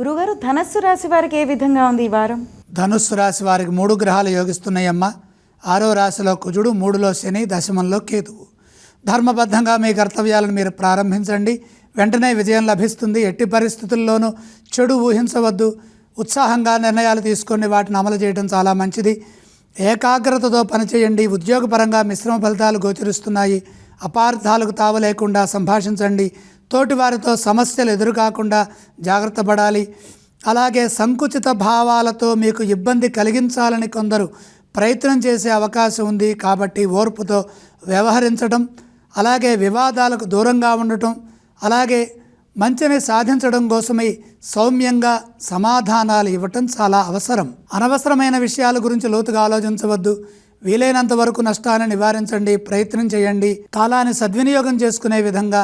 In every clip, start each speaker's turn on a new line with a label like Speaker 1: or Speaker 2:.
Speaker 1: గురుగారు ధనస్సు రాశి వారికి ఏ విధంగా ఉంది ఈ వారం?
Speaker 2: ధనుస్సు రాశి వారికి మూడు గ్రహాలు యోగిస్తున్నాయమ్మా. ఆరో రాశిలో కుజుడు మూడులో శని దశమంలో కేతువు. ధర్మబద్ధంగా మీ కర్తవ్యాలను మీరు ప్రారంభించండి. వెంటనే విజయం లభిస్తుంది. ఎట్టి పరిస్థితుల్లోనూ చెడు ఊహించవద్దు. ఉత్సాహంగా నిర్ణయాలు తీసుకొని వాటిని అమలు చేయడం చాలా మంచిది. ఏకాగ్రతతో పనిచేయండి. ఉద్యోగపరంగా మిశ్రమ ఫలితాలు గోచరిస్తున్నాయి. అపార్థాలకు తావలేకుండా సంభాషించండి. తోటివారితో సమస్యలు ఎదురుకాకుండా జాగ్రత్త పడాలి. అలాగే సంకుచిత భావాలతో మీకు ఇబ్బంది కలిగించాలని కొందరు ప్రయత్నం చేసే అవకాశం ఉంది కాబట్టి ఓర్పుతో వ్యవహరించడం అలాగే వివాదాలకు దూరంగా ఉండటం అలాగే మంచిని సాధించడం కోసమై సౌమ్యంగా సమాధానాలు ఇవ్వటం చాలా అవసరం. అనవసరమైన విషయాల గురించి లోతుగా ఆలోచించవద్దు. వీలైనంత వరకు నష్టాన్ని నివారించండి ప్రయత్నం చేయండి. కాలాన్ని సద్వినియోగం చేసుకునే విధంగా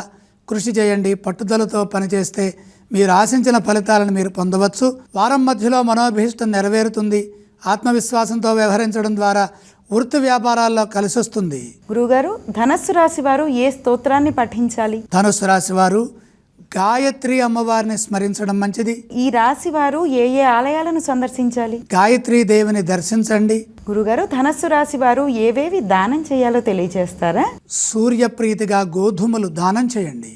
Speaker 2: కృషి చేయండి పట్టుదలతో పనిచేస్తే మీరు ఆశించిన ఫలితాలను మీరు పొందవచ్చు. వారం మధ్యలో మనోభీష్టం నెరవేరుతుంది. ఆత్మవిశ్వాసంతో వ్యవహరించడం ద్వారా వృత్తి వ్యాపారాల్లో కలిసొస్తుంది.
Speaker 1: గురుగారు ధనస్సు రాశి వారు ఏ స్తోత్రాన్ని పఠించాలి?
Speaker 2: ధనుసు రాశి వారు గాయత్రి అమ్మవారిని స్మరించడం మంచిది.
Speaker 1: ఈ రాశి వారు ఏ ఏ ఆలయాలను సందర్శించాలి?
Speaker 2: గాయత్రీ దేవిని దర్శించండి.
Speaker 1: గురుగారు ధనస్సు రాశి వారు ఏవేవి దానం చేయాలో తెలియజేస్తారా
Speaker 2: సూర్యప్రీతిగా గోధుమలు దానం చేయండి.